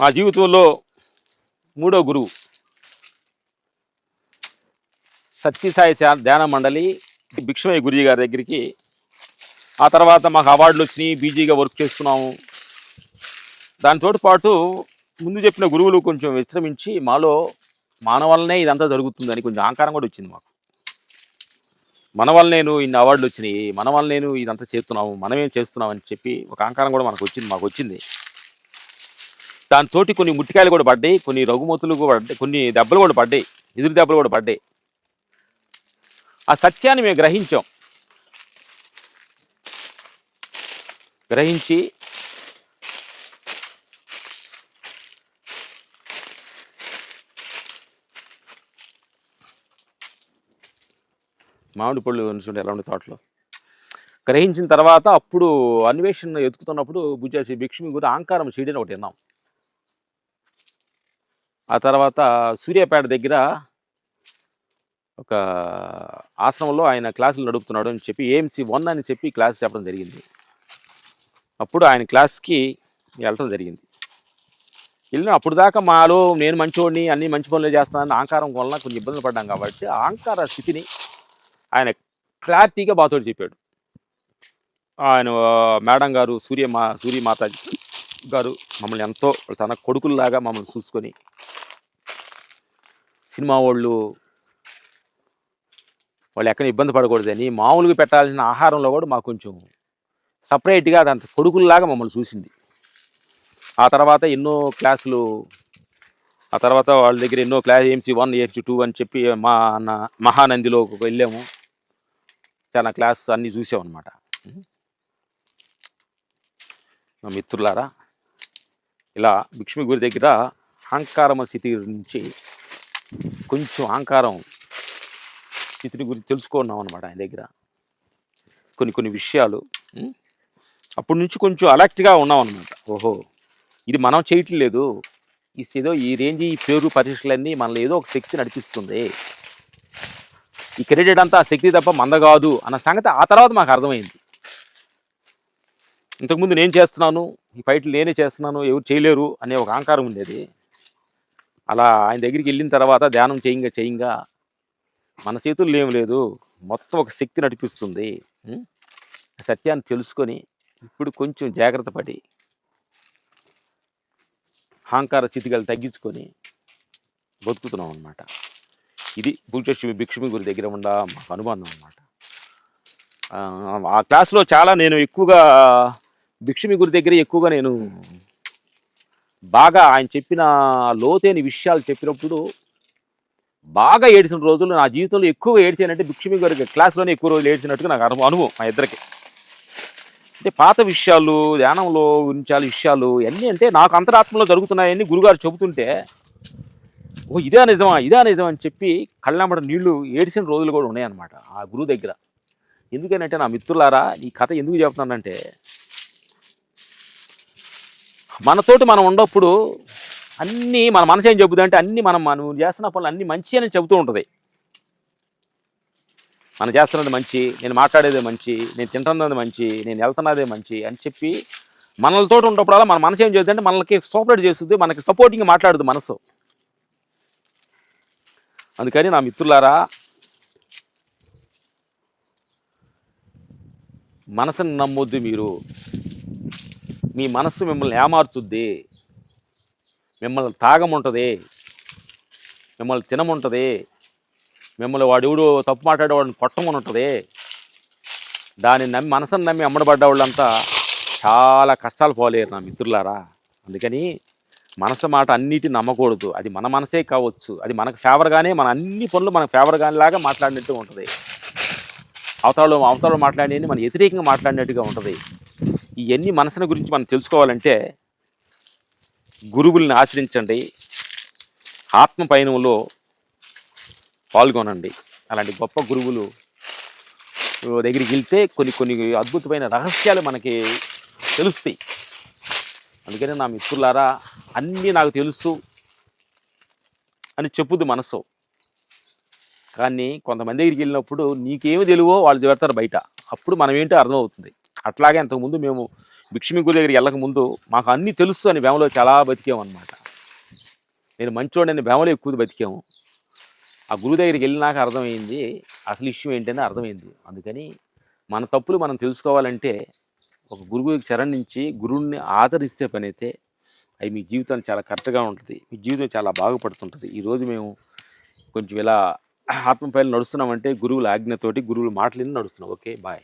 మా జీవితంలో మూడో గురువు. సత్యసాయి ధ్యాన మండలి భిక్షమయ్య గురుజీ గారి దగ్గరికి. ఆ తర్వాత మాకు అవార్డులు వచ్చినాయి బీజీగా వర్క్ చేస్తున్నాము. దానితో పాటు ముందు చెప్పిన గురువులు కొంచెం విశ్రమించి మాలో మన వల్లనే ఇదంతా జరుగుతుందని కొంచెం ఆంకారం కూడా వచ్చింది మాకు. మన వల్ల నేను ఇన్ని అవార్డులు వచ్చినాయి మన వల్ల నేను ఇదంతా చేస్తున్నాము మనమేం చేస్తున్నాం అని చెప్పి ఒక ఆంకారం కూడా మనకు వచ్చింది మాకు వచ్చింది. దానితోటి కొన్ని ముట్టికాయలు కూడా పడ్డాయి కొన్ని రఘుమతులు కూడా పడ్డాయి కొన్ని దెబ్బలు కూడా పడ్డాయి ఎదురు దెబ్బలు కూడా పడ్డాయి. ఆ సత్యాన్ని మేము గ్రహించాం. గ్రహించి మామిడి పళ్ళు అనుకుంటే ఎలా ఉండే తోటలో? గ్రహించిన తర్వాత అప్పుడు అన్వేషణ ఎత్తుకుతున్నప్పుడు భుజాసి భిక్షమి గురి ఆంకారం చేయడని ఒకటి విన్నాం ఆ తర్వాత సూర్యాపేట దగ్గర ఒక ఆశ్రమంలో ఆయన క్లాసులు నడుపుతున్నాడు అని చెప్పి ఏఎంసీ వన్ అని చెప్పి క్లాస్ చెప్పడం జరిగింది. అప్పుడు ఆయన క్లాస్కి వెళ్ళటం జరిగింది. వెళ్ళిన అప్పుడు దాకా మాలో నేను మంచివాడిని అన్ని మంచి పనులు చేస్తానని ఆంకారం వలన కొంచెం ఇబ్బందులు పడ్డాం కాబట్టి ఆంకార స్థితిని ఆయన క్లారిటీగా బాతోడు చెప్పాడు. ఆయన మేడం గారు సూర్య మా సూర్యమాత గారు మమ్మల్ని ఎంతో తన కొడుకుల్లాగా మమ్మల్ని చూసుకొని సినిమా వాళ్ళు వాళ్ళు ఎక్కడ ఇబ్బంది పడకూడదని మామూలుగా పెట్టాల్సిన ఆహారంలో కూడా మాకు కొంచెం సపరేట్గా అదంత కొడుకుల్లాగా మమ్మల్ని చూసింది. ఆ తర్వాత ఎన్నో క్లాసులు ఆ తర్వాత వాళ్ళ దగ్గర ఎన్నో class AMC one AMC two అని చెప్పి మా అన్న మహానందిలో వెళ్ళాము. చాలా క్లాస్ అన్నీ చూసామన్నమాట అనమాట మా మిత్రులారా ఇలా భిక్ష్మి గురి దగ్గర అహంకారమ స్థితి నుంచి కొంచెం అహంకారం ఇతని గురించి తెలుసుకున్నాం అనమాట ఆయన దగ్గర. కొన్ని కొన్ని విషయాలు అప్పటి నుంచి కొంచెం అలర్ట్గా ఉన్నాం అనమాట ఓహో! ఇది మనం చేయట్లేదు ఏదో ఈ రేంజ్ ఈ పేరు పరీక్షలన్నీ మనల్ని ఏదో ఒక శక్తి నడిపిస్తుంది. ఈ క్రెడిట్ అంతా ఆ శక్తి తప్ప మంద కాదు అన్న సంగతి ఆ తర్వాత మాకు అర్థమైంది. ఇంతకుముందు నేను చేస్తున్నాను ఈ ఫైట్లు నేనే చేస్తున్నాను ఎవరు చేయలేరు అనే ఒక అహంకారం ఉండేది. అలా ఆయన దగ్గరికి వెళ్ళిన తర్వాత ధ్యానం చేయంగా చేయంగా మన చేతుల్లో ఏం లేదు. మొత్తం ఒక శక్తి నడిపిస్తుంది. సత్యాన్ని తెలుసుకొని ఇప్పుడు కొంచెం జాగ్రత్త పడి అహంకార స్థితిగలు తగ్గించుకొని బతుకుతున్నాం అనమాట ఇది భూచష్మి భిక్షమి గురి దగ్గర ఉండ మాకు అనుబంధం అనమాట ఆ క్లాస్లో చాలా నేను ఎక్కువగా భిక్షమి గురి దగ్గర ఎక్కువగా నేను బాగా ఆయన చెప్పిన లోతైన విషయాలు చెప్పినప్పుడు బాగా ఏడ్చిన రోజులు నా జీవితంలో ఎక్కువ ఏడిచానంటే భిక్షమి గారి క్లాస్లోనే ఎక్కువ రోజులు ఏడిచినట్టుగా నాకు అనుభవం అనుభవం మా ఇద్దరికి. అంటే పాత విషయాలు ధ్యానంలో గురించాల విషయాలు అన్నీ అంటే నాకు అంతరాత్మలో జరుగుతున్నాయని గురుగారు చెబుతుంటే ఓ ఇదే నిజమా ఇదే నిజం అని చెప్పి కళ్ళంబడ నీళ్ళు ఏడిసిన రోజులు కూడా ఉన్నాయన్నమాట ఆ గురువు దగ్గర. ఎందుకనంటే నా మిత్రులారా ఈ కథ ఎందుకు చెప్తున్నానంటే మనతోటి మనం ఉన్నప్పుడు అన్నీ మన మనసు ఏం చెబుతుందంటే అన్నీ మనం మనం చేస్తున్న పనులు అన్నీ మంచి అని చెబుతూ ఉంటుంది. మనం చేస్తున్నది మంచి నేను మాట్లాడేదే మంచి నేను తింటున్నది మంచి నేను వెళ్తున్నదే మంచి అని చెప్పి మనలతో ఉన్నప్పుడల్లా మన మనసు ఏం చేస్తుందంటే మనకి సపోర్ట్ చేస్తుంది మనకి సపోర్టింగ్ మాట్లాడుతుంది మనసు. అందుకని నా మిత్రులారా మనసుని నమ్మొద్దు మీరు. మీ మనస్సు మిమ్మల్ని ఏమార్చుద్ది? మిమ్మల్ని తాగముంటుంది. మిమ్మల్ని తినముంటుంది. మిమ్మల్ని వాడెవడు తప్పు మాట్లాడేవాడిని కొట్టమని ఉంటుంది దాన్ని నమ్మి మనసుని నమ్మి అమ్మడబడ్డ వాళ్ళంతా చాలా కష్టాలు పోలేరు నా మిత్రులారా. అందుకని మనసు మాట అన్నిటి నమ్మకూడదు. అది మన మనసే కావచ్చు. అది మనకు ఫేవర్గానే మన అన్ని పనులు మనకు ఫేవర్గానేలాగా మాట్లాడినట్టు ఉంటుంది. అవతలలో అవతల మాట్లాడేది మన వ్యతిరేకంగా మాట్లాడినట్టుగా ఉంటుంది. ఇవన్నీ మనసుని గురించి మనం తెలుసుకోవాలంటే గురువుల్ని ఆశ్రయించండి. ఆత్మ పయనంలో పాల్గొనండి. అలాంటి గొప్ప గురువులు దగ్గరికి వెళ్తే కొన్ని కొన్ని అద్భుతమైన రహస్యాలు మనకి తెలుస్తాయి. అందుకనే నా మిత్రులారా అన్నీ నాకు తెలుసు అని చెప్పుద్ది మనసు. కానీ కొంతమంది దగ్గరికి వెళ్ళినప్పుడు నీకేమి తెలివో వాళ్ళు చెబుతారు బయట. అప్పుడు మనం ఏంటో అర్థమవుతుంది. అట్లాగే అంతకుముందు మేము భిక్షమి గురి దగ్గరికి వెళ్ళక ముందు మాకు అన్నీ తెలుసు అని బేమలో చాలా బతికాము అనమాట నేను మంచోడని బేమలో ఎక్కువ బతికాము ఆ గురువు దగ్గరికి వెళ్ళినాక అర్థమైంది అసలు ఇష్యూ ఏంటని అర్థమైంది. అందుకని మన తప్పులు మనం తెలుసుకోవాలంటే ఒక గురువుకి చరణ్ నుంచి గురువుని ఆదరిస్తే పని అయితే అవి మీ జీవితాన్ని చాలా కరెక్ట్గా ఉంటుంది. మీ జీవితం చాలా బాగుపడుతుంటుంది ఈరోజు మేము కొంచెం ఇలా ఆత్మపైలు నడుస్తున్నామంటే గురువుల ఆజ్ఞతోటి గురువుల మాటలు నడుస్తున్నాం. Okay bye.